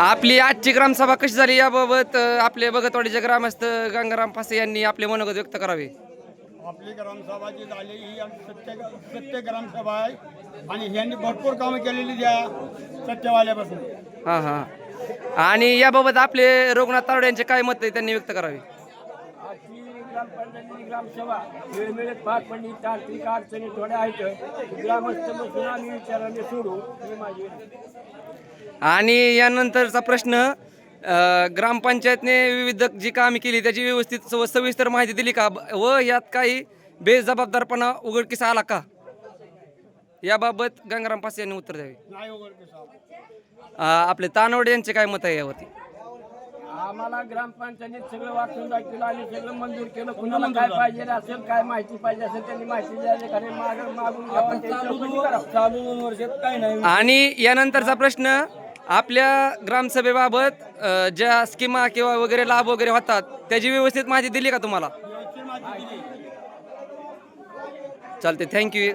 आपली आजची ग्रामसभा कशी झाली याबाबत आपले बगतवाडीचे ग्रामस्थ गंगाराम फासे यांनी आपले मनोगत व्यक्त करावे. आपली ग्रामसभा जी झाली ही आमची सत्य सत्य ग्रामसभा आहे. आणि ह्यांनी भरपूर कामं केलेली द्या सत्यवाल्यापासून. हां हां. आणि याबाबत आपले रघुनाथ तावडे यांचे काय मत आहे त्यांनी व्यक्त करावे? आजची ग्रामपंचायतीची ग्रामसभा वेळोवेळी पार पडली तांत्रिक अडचणी थोड्या आहेत. ग्रामस्थ बसून आम्ही विचाराने सोडू ही माझी विनंती. आणि यानंतरचा प्रश्न ग्रामपंचायतने विविध जी कामे केली त्याची व्यवस्थित व सविस्तर माहिती दिली का? व यात काही बेजबाबदारपणा उघडकीस आला का? याबाबत गंगाराम पासे यांनी उत्तर द्यावे. आपले तानवडे यांचे काय मत आहे यावरती? आम्हाला ग्रामपंचायतीत सगळं वाचून दाखवलं आणि सगळं मंजूर केलं. कुणाला काय पाहिजे असेल काय माहिती पाहिजे असेल त्यांनी माहिती द्यायला कारण माग मागून. चालू दोन वर्षात काही नाही. आणि यानंतरचा प्रश्न आपल्या ग्रामसभेबाबत अ, ज्या स्कीमा किंवा वगैरे लाभ वगैरे होतात त्याची व्यवस्थित माहिती दिली का तुम्हाला? चालते थँक्यू